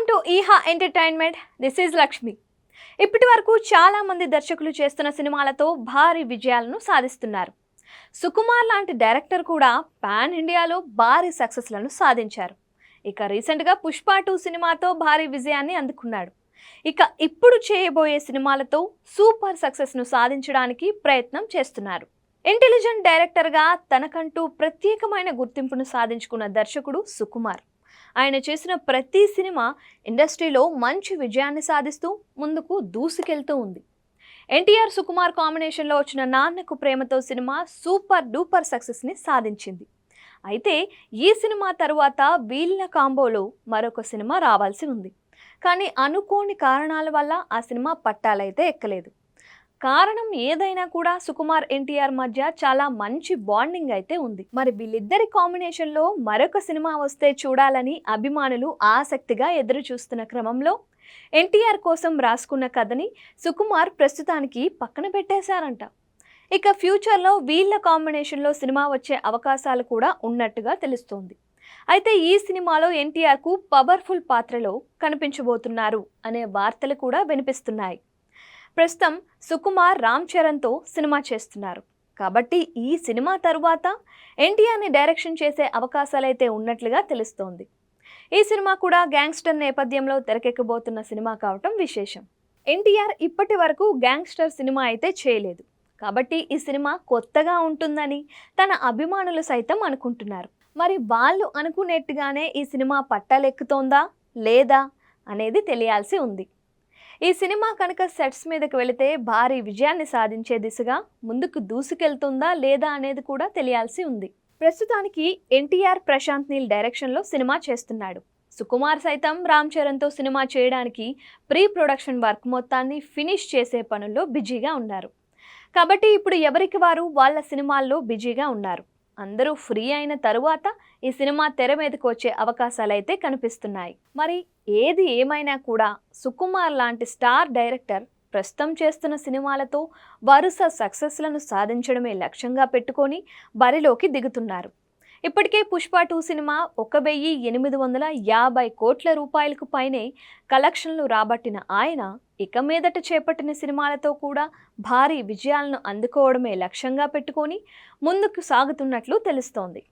Welcome to Eeha entertainment. This is Lakshmi ఇప్పటి వరకు చాలామంది దర్శకులు చేస్తున్న సినిమాలతో భారీ విజయాలను సాధిస్తున్నారు. సుకుమార్ లాంటి డైరెక్టర్ కూడా పాన్ ఇండియాలో భారీ సక్సెస్లను సాధించారు. ఇక రీసెంట్గా పుష్ప టూ సినిమాతో భారీ విజయాన్ని అందుకున్నాడు. ఇక ఇప్పుడు చేయబోయే సినిమాలతో సూపర్ సక్సెస్ను సాధించడానికి ప్రయత్నం చేస్తున్నారు. ఇంటెలిజెంట్ డైరెక్టర్గా తనకంటూ ప్రత్యేకమైన గుర్తింపును సాధించుకున్న దర్శకుడు సుకుమార్. ఆయన చేసిన ప్రతి సినిమా ఇండస్ట్రీలో మంచి విజయాన్ని సాధిస్తూ ముందుకు దూసుకెళ్తూ ఉంది. ఎన్టీఆర్ సుకుమార్ కాంబినేషన్లో వచ్చిన Nannaku Prematho cinema super duper సక్సెస్ని సాధించింది. అయితే ఈ సినిమా తరువాత వీళ్ళ కాంబోలో మరొక సినిమా రావాల్సి ఉంది. కానీ అనుకోని కారణాల వల్ల ఆ సినిమా పట్టాలైతే ఎక్కలేదు. కారణం ఏదైనా కూడా సుకుమార్ ఎన్టీఆర్ మధ్య చాలా మంచి బాండింగ్ అయితే ఉంది. మరి వీళ్ళిద్దరి కాంబినేషన్లో మరొక సినిమా వస్తే చూడాలని అభిమానులు ఆసక్తిగా ఎదురు చూస్తున్న క్రమంలో ఎన్టీఆర్ కోసం రాసుకున్న కథని సుకుమార్ ప్రస్తుతానికి పక్కన పెట్టేశారంట. ఇక ఫ్యూచర్లో వీళ్ళ కాంబినేషన్లో సినిమా వచ్చే అవకాశాలు కూడా ఉన్నట్టుగా తెలుస్తోంది. అయితే ఈ సినిమాలో ఎన్టీఆర్కు పవర్ఫుల్ పాత్రలో కనిపించబోతున్నారు అనే వార్తలు కూడా వినిపిస్తున్నాయి. ప్రస్తుతం సుకుమార్ రామ్ చరణ్తో సినిమా చేస్తున్నారు. కాబట్టి ఈ సినిమా తరువాత ఎన్టీఆర్ని డైరెక్షన్ చేసే అవకాశాలైతే ఉన్నట్లుగా తెలుస్తోంది. ఈ సినిమా కూడా గ్యాంగ్స్టర్ నేపథ్యంలో తెరకెక్కబోతున్న సినిమా కావటం విశేషం. ఎన్టీఆర్ ఇప్పటి వరకు గ్యాంగ్స్టర్ సినిమా అయితే చేయలేదు. కాబట్టి ఈ సినిమా కొత్తగా ఉంటుందని తన అభిమానులు సైతం అనుకుంటున్నారు. మరి వాళ్ళు అనుకునేట్టుగానే ఈ సినిమా పట్టాలెక్కుతోందా లేదా అనేది తెలియాల్సి ఉంది. ఈ సినిమా కనుక సెట్స్ మీదకి వెళితే భారీ విజయాన్ని సాధించే దిశగా ముందుకు దూసుకెళ్తుందా లేదా అనేది కూడా తెలియాల్సి ఉంది. ప్రస్తుతానికి ఎన్టీఆర్ ప్రశాంత్ నీల్ డైరెక్షన్లో సినిమా చేస్తున్నాడు. సుకుమార్ సైతం రామ్ చరణ్తో సినిమా చేయడానికి ప్రీ ప్రొడక్షన్ వర్క్ మొత్తాన్ని ఫినిష్ చేసే పనుల్లో బిజీగా ఉన్నారు. కాబట్టి ఇప్పుడు ఎవరికి వారు వాళ్ళ సినిమాల్లో బిజీగా ఉన్నారు? అందరూ ఫ్రీ అయిన తరువాత ఈ సినిమా తెర మీదకు వచ్చే అవకాశాలైతే కనిపిస్తున్నాయి. మరి ఏది ఏమైనా కూడా సుకుమార్ లాంటి స్టార్ డైరెక్టర్ ప్రస్తుతం చేస్తున్న సినిమాలతో వరుస సక్సెస్లను సాధించడమే లక్ష్యంగా పెట్టుకొని బరిలోకి దిగుతున్నారు. ఇప్పటికే పుష్ప టూ సినిమా ఒక వెయ్యి ఎనిమిది వందల యాభై కోట్ల రూపాయలకు పైనే కలెక్షన్లు రాబట్టిన ఆయన ఇక మీదట చేపట్టిన సినిమాలతో కూడా భారీ విజయాలను అందుకోవడమే లక్ష్యంగా పెట్టుకొని ముందుకు సాగుతున్నట్లు తెలుస్తోంది.